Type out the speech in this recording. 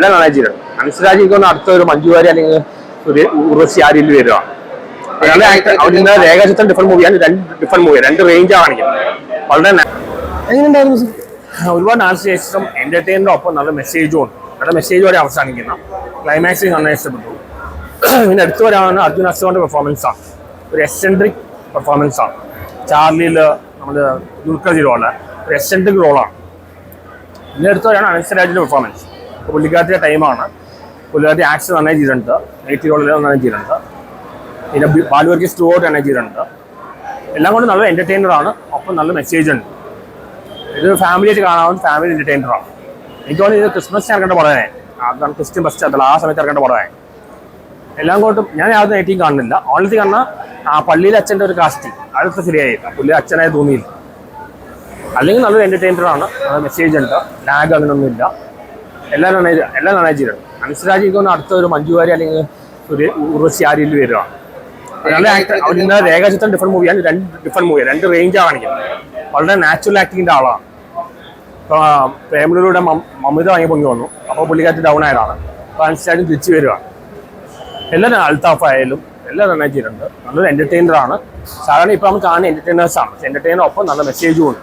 എല്ലാം മാനേജ് അനുസരാജ് എനിക്ക് അടുത്ത ഒരു മഞ്ജുവാരി അല്ലെങ്കിൽ ഒരു ഉർവശി ആ രീതിയിൽ വരിക അവരുടെ രേഖാചിത്രം ഡിഫറെന്റ് മൂവിയാണ് രണ്ട് ഡിഫറെന്റ് മൂവി രണ്ട് റേഞ്ച് കാണിക്കുന്നത്. വളരെ എങ്ങനെയുണ്ടായിരുന്നു ഒരുപാട് ഒരുപാട് ശേഷം എന്റർടൈനറിന്റെ ഒപ്പം നല്ല മെസ്സേജും ഉണ്ട്. നല്ല മെസ്സേജ് വരെ അവസാനിക്കുന്ന. ക്ലൈമാക്സ് നന്നായി ഇഷ്ടപ്പെട്ടു. പിന്നെ അടുത്ത് വരാണ് അർജുൻ അശോകന്റെ പെർഫോമൻസ് ആണ് ഒരു എക്സെൻട്രിക് പെർഫോമൻസ് ആണ് ചാർലിയിൽ നമ്മൾ ദുൽഖർ റോൾ ഒരു എക്സെൻട്രിക് റോളാണ് പിന്നെ അടുത്ത് വരാണ് അനശ്വരാജിന്റെ പെർഫോമൻസ് പുള്ളിക്കാരത്തിയുടെ ടൈമാണ് പുള്ളിക്കാട്ടി ആക്സ് നന്നായി ചെയ്തിട്ടുണ്ട്. നെയ്റ്റി റോളിൽ നന്നായി ചെയ്തിട്ടുണ്ട്. പിന്നെ ബാലുവർക്ക് സ്റ്റോർ നന്നായി ചെയ്തിട്ടുണ്ട്. എല്ലാം കൊണ്ടും നല്ല എന്റർടൈനർ ആണ്. ഒപ്പം നല്ല മെസ്സേജ് ഉണ്ട്. ഇത് ഫാമിലി ആയിട്ട് കാണാവുന്ന ഫാമിലി എന്റർടൈനർ ആണ്. എനിക്ക് തോന്നുന്നു ഇത് ക്രിസ്മസ് ഇറക്കേണ്ട പടമേ. അതാണ് ക്രിസ്ത്യൻ ബസ് അതല്ല ആ സമയത്ത് ഇറക്കേണ്ട പടമേ. എല്ലാം കൊണ്ടും ഞാൻ യാതൊരു നൈറ്റിയും കാണുന്നില്ല. ഓൺലി കാണുന്ന ആ പള്ളിയിലെ അച്ഛന്റെ ഒരു കാസ്റ്റിംഗ് അതൊക്കെ ശരിയായില്ല പുള്ളി അച്ഛനായി തോന്നിയില്ല അല്ലെങ്കിൽ നല്ലൊരു എന്റർടൈനർ ആണ്. മെസ്സേജ് ഉണ്ട്. ലാഗ് അങ്ങനെയൊന്നുമില്ല എല്ലാം നന്നായി എല്ലാ അനുസരാജ് എനിക്ക് അടുത്ത ഒരു മഞ്ജുവാരി അല്ലെങ്കിൽ ഒരു ഉർവശി ആ രീതിയിൽ വരിക അതുകൊണ്ട് രേഖാചിത്രം ഡിഫറെന്റ് മൂവിയാണ് രണ്ട് ഡിഫറെന്റ് മൂവിയാണ് രണ്ട് റേഞ്ചാണ് കാണിക്കുന്നത്. വളരെ നാച്ചുറൽ ആക്ടിങ്ങിന്റെ ആളാണ്. ഇപ്പൊ പ്രേമലൂടെ മമിത വാങ്ങി പൊങ്ങി വന്നു. അപ്പോൾ പുള്ളിക്കാരത്തി ഡൗൺ ആയതാണ്. അപ്പോൾ അനുസരിച്ചും തിരിച്ചു വരുവാണ് എല്ലാ അൽത്താഫ് ആയാലും എല്ലാ നന്നായിട്ടുണ്ട് നല്ലൊരു എന്റർടൈനർ ആണ്. സാധാരണ ഇപ്പൊ നമ്മൾ കാണുന്ന എന്റർടൈനേഴ്സ് ആണ്. എന്റർടൈനർ ഒപ്പം നല്ല മെസ്സേജും ഉണ്ട്.